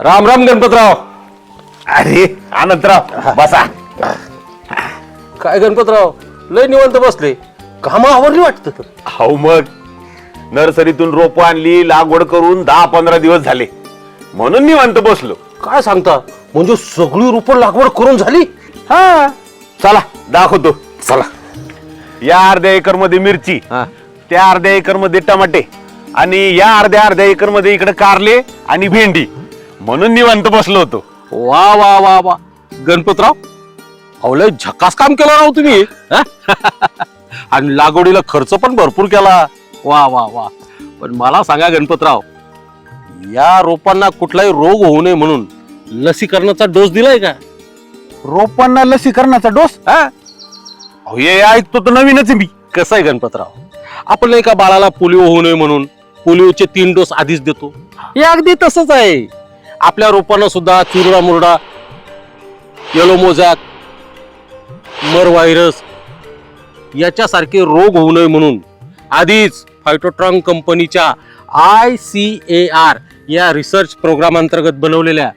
राम राम गणपतराव. अरे आनंदराव बसा. काय गणपतराव? लय निवांत बसले. कामं आवरली वाटतं हाऊ मग. नर्सरीतून रोप आणली लागवड करून दहा पंधरा दिवस झाले. म्हणून निवांत बसलो. काय सांगता? म्हणजे सगळी रोपं लागवड करून झाली? हा. चला दाखवतो. चला. या अर्ध्या एकरमध्ये मिरची हा. त्या अर्ध्या एकरमध्ये टमाटे आणि या अर्ध्या अर्ध्या एकरमध्ये इकडे कारले आणि भेंडी. म्हणून निवांत बसलो होतो. वा वा वा वा. गणपतराव अहो लय झकास काम केलं राव तुम्ही हा? आणि लागवडीला खर्च पण भरपूर केला. वा वा वा. पण मला सांगा गणपतराव या रोपांना कुठलाही रोग होऊ नये म्हणून लसीकरणाचा डोस दिलाय का? रोपांना लसीकरणाचा डोस? हा? अहो, हे ऐकतो तर नवीनच आहे मी. कसं आहे गणपतराव? आपण नाही का बाळाला पोलिओ होऊ नये म्हणून पोलिओचे तीन डोस आधीच देतो? हे अगदी तसंच आहे. आपल्या रोपांना सुद्धा चुरडा मुरडा येलो मोजॅक मर व्हायरस याच्यासारखे रोग होऊ नये म्हणून आधीच फायटोट्रॉन कंपनीच्या आय सी ए आर या रिसर्च प्रोग्राम अंतर्गत बनवलेल्या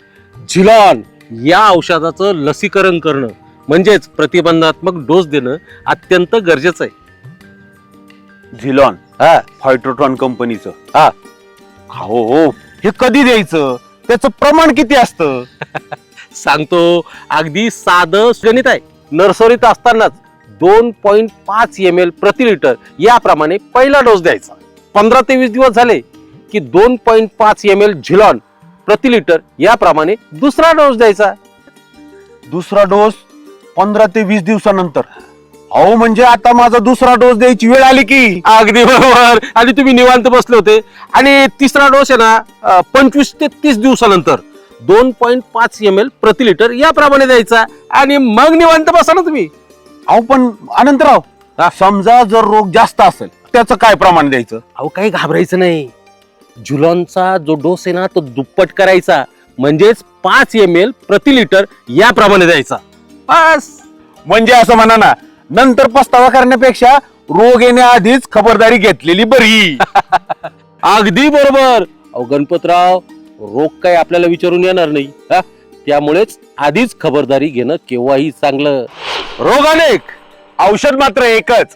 झिलॉन या औषधाचं लसीकरण करणं म्हणजेच प्रतिबंधात्मक डोस देणं अत्यंत गरजेचं आहे. झिलॉन हा. फायट्रोट्रॉन कंपनीचं हा. हो हो. हे कधी द्यायचं? त्याचं प्रमाण किती असतं? सांगतो अगदी साधं गणित आहे. नर्सरीत असतानाच दोन पॉईंट पाच एम एल प्रति लिटर याप्रमाणे पहिला डोस द्यायचा. पंधरा ते वीस दिवस झाले की दोन पॉईंट पाच एम एल झिलॉन प्रति लिटर याप्रमाणे दुसरा डोस द्यायचा. दुसरा डोस पंधरा ते वीस दिवसानंतर. अहो म्हणजे आता माझा दुसरा डोस द्यायची वेळ आली की? अगदी बरोबर. आणि तुम्ही निवांत बसले होते. आणि तिसरा डोस आहे ना पंचवीस ते तीस दिवसानंतर दोन पॉईंट पाच एम एल प्रति लिटर याप्रमाणे द्यायचा. आणि मग निवांत बसा ना तुम्ही. अहो पण अनंतराव समजा जर रोग जास्त असेल त्याचं काय प्रमाण द्यायचं? अहो काही घाबरायचं नाही. जुलॉनचा जो डोस आहे ना तो दुप्पट करायचा. म्हणजेच पाच एम एल प्रति लिटर याप्रमाणे द्यायचा. बस. म्हणजे असं म्हणा ना नंतर पस्तावा करण्यापेक्षा रोग येण्याआधीच खबरदारी घेतलेली बरी. अगदी बरोबर. अहो गणपतराव रोग काय आपल्याला विचारून येणार नाही हा? त्यामुळेच आधीच खबरदारी घेणं केव्हाही चांगलं. रोग अनेक. औषध मात्र एकच.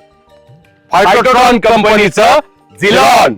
फायटोट्रॉन कंपनीचं झिलॉन